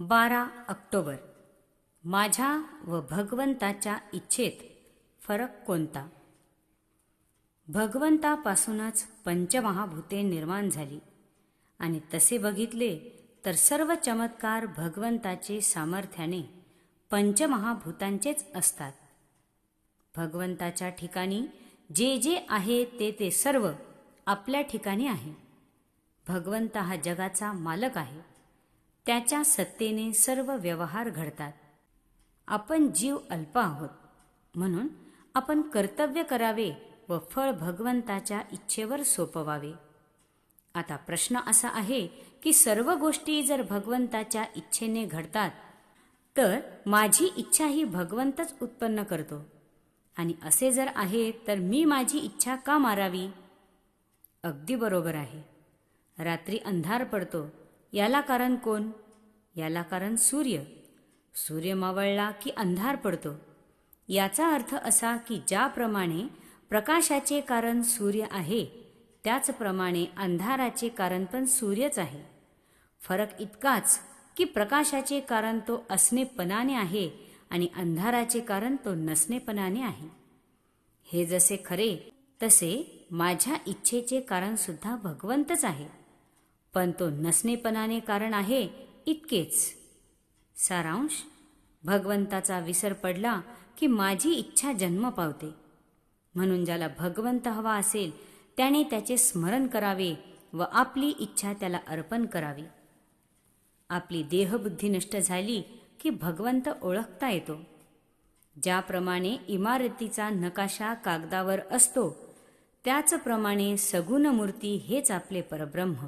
बारा ऑक्टोबर. माझ्या व भगवंताच्या इच्छेत फरक कोणता? भगवंतापासूनच पंचमहाभूते निर्माण झाली आणि तसे बघितले तर सर्व चमत्कार भगवंताचे सामर्थ्याने पंचमहाभूतांचेच असतात. भगवंताच्या ठिकाणी जे जे आहे ते ते सर्व आपल्या ठिकाणी आहे. भगवंत हा जगाचा मालक आहे. त्याच्या सत्तेने सर्व व्यवहार घडतात. आपण जीव अल्प आहोत. म्हणून आपण कर्तव्य करावे व फळ भगवंताच्या इच्छेवर सोपवावे. आता प्रश्न असा आहे की सर्व गोष्टी जर भगवंताच्या इच्छेने घडतात तर माझी इच्छा ही भगवंतच उत्पन्न करतो. आणि असे जर आहे तर मी माझी इच्छा का मारावी? अगदी बरोबर आहे. रात्री अंधार पडतो. याला कारण कोण? याला कारण सूर्य. सूर्य मावळला की अंधार पडतो. याचा अर्थ असा की ज्याप्रमाणे प्रकाशाचे कारण सूर्य आहे त्याचप्रमाणे अंधाराचे कारण पण सूर्यच आहे. फरक इतकाच की प्रकाशाचे कारण तो असणेपणाने आहे आणि अंधाराचे कारण तो नसणेपणाने आहे. हे जसे खरे तसे माझ्या इच्छेचे कारण सुद्धा भगवंतच आहे. पण तो नसणेपणाने कारण आहे इतकेच. सारांश भगवंताचा विसर पडला की माझी इच्छा जन्म पावते. म्हणून ज्याला भगवंत हवा असेल त्याने त्याचे स्मरण करावे व आपली इच्छा त्याला अर्पण करावी. आपली देहबुद्धी नष्ट झाली की भगवंत ओळखता येतो. ज्याप्रमाणे इमारतीचा नकाशा कागदावर असतो त्याचप्रमाणे सगुण मूर्ती हेच आपले परब्रह्म.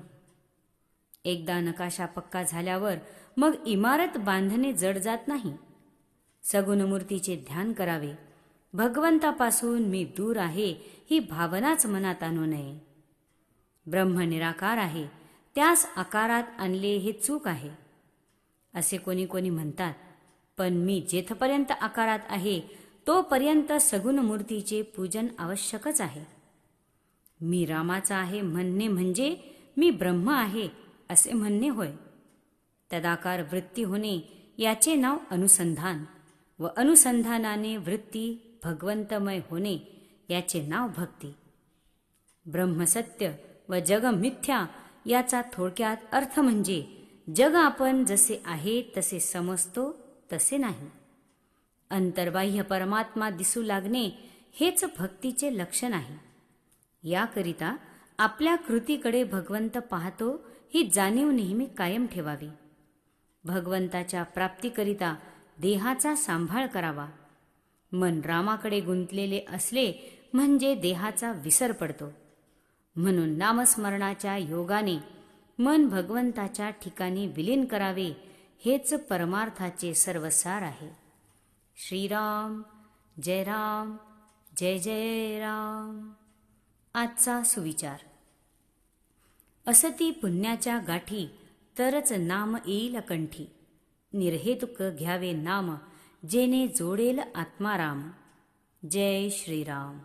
एकदा नकाशा पक्का झाल्यावर मग इमारत बांधणे जड जात नाही. सगुण मूर्तीचे ध्यान करावे. भगवंतापासून मी दूर आहे ही भावनाच मनात आणू नये. ब्रह्म निराकार आहे त्यास आकारात आणले हे चूक आहे. असे कोणी कोणी म्हणतात पण मी जेथपर्यंत आकारात आहे तोपर्यंत सगुण मूर्तीचे पूजन आवश्यकच आहे. मी रामाचा आहे म्हणणे म्हणजे मी ब्रह्म आहे असे म्हणणे होय. तदाकार वृत्ती होणे याचे नाव अनुसंधान व अनुसंधानाने वृत्ती भगवंतमय होणे याचे नाव भक्ती. ब्रह्मसत्य व जग मिथ्या याचा थोडक्यात अर्थ म्हणजे जग आपण जसे आहे तसे समजतो तसे नाही. अंतर्बाह्य परमात्मा दिसू लागणे हेच भक्तीचे लक्षण आहे. याकरिता आपल्या कृतीकडे भगवंत पाहतो ही जाणीव नेहमी कायम ठेवावी. भगवंताच्या प्राप्तीकरिता देहाचा सांभाळ करावा. मन रामाकडे गुंतलेले असले म्हणजे देहाचा विसर पडतो. म्हणून नामस्मरणाच्या योगाने मन भगवंताच्या ठिकाणी विलीन करावे हेच परमार्थाचे सर्वसार आहे. श्रीराम जय राम जय जय राम. आजचा सुविचार. असती पुण्याच्या गाठी तरच नाम येईल कंठी. निर्हेतुक घ्यावे नाम जेने जोडेल आत्माराम. जय श्रीराम.